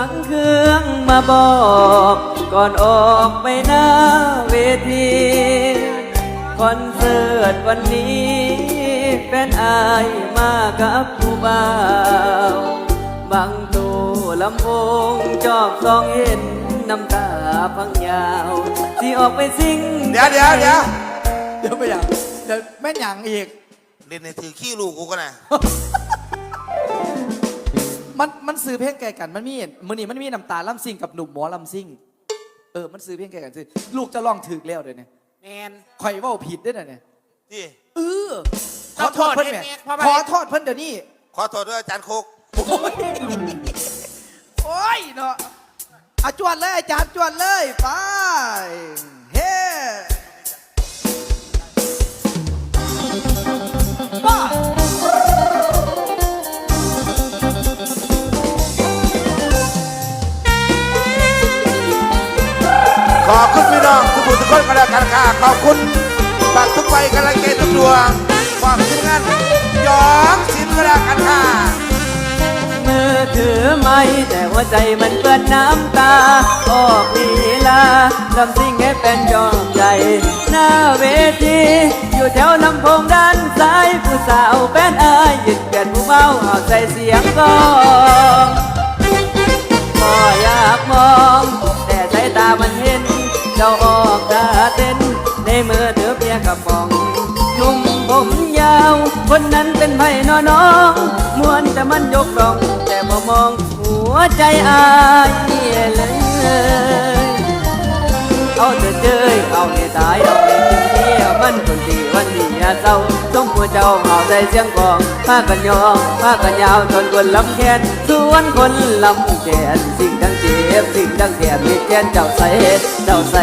างเครื่องมาบอก ก่อนออกไปหน้าเวที คอนเสิร์ตวันนี้แฟนอายมากับผู้บ่าวบางตัวลำโพงจอบซองเห็นน้ำตาพังยาวที่ออกไปซิ่งเดี๋ยวเดี๋ยวเดี๋ยวเดี๋ยวไปอย่างเดี๋ยวแม่นอย่างอีก เล่นในถือขี้ลูกกูก็นะ มันมันซื้อเพลงแก่กัน มันมีมือนี้มันมีน้ำตาล่ำซิ่งกับหนุ่มหมอลำซิ่ง เออ มันซื้อเพลงแก่กันซื้อลูกจะลองถึกแล้วเดี๋ยวนี้แมนข่อยเว่าผิดด้วยนะเนี่ยที่ เออขอโทษเพิ่นแหม่เพราะว่า ขอโทษเพิ่นเดี๋ยวนี้ ขอโทษด้วยอาจารย์โคกโอ้ยเนาะอาจวนเลยอาจารย์จวนเลย ไป ขอบคุณพี่น้องทุกคนทุกคนกันแล้วกันค่ะขอบคุณบัตรทุกใบกำลังใจทุกดวงความทีมงานยองสินกันแล้วกันค่ะมือถือไม่แต่หัวใจมันเปื้อนน้ำตา ออกลีลาลำซิ่งให้เป็นยอมใจ หน้าเวที อยู่แถวลำโพงด้านซ้าย ผู้สาวแป้นอายหยุดเกินผู้เมาเอาใจเสียงกอง ออกตาเต้นในมือถือเพียกระป๋องหนุ่มผมยาว คนนั้นเป็นไผ่นอน้องมวนแต่มันยกรอง แต่พอมองหัวใจอายเลย เอาเธอเจยเอาให้ตายเอาให้ถึงเที่ยวมันคนดีวันดีอาเศร้าต้องหัวเจ้าเอาใจเสียงกองพากันยองพากันยาวจนคนลำแขนส่วนคนลำแขนสิ่งทั้ง เจ็บสิ่งทั้งแสบมีแกนเจ้าใสเจ้าใส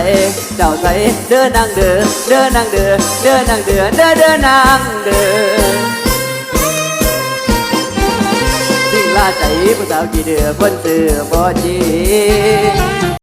เจ้าใสเดินนางเดือเดินนางเดือเดินนางเดือเดินเดินนางเดือสิ่งลาใจผู้สาวกี่เดือคนเสือบ่จี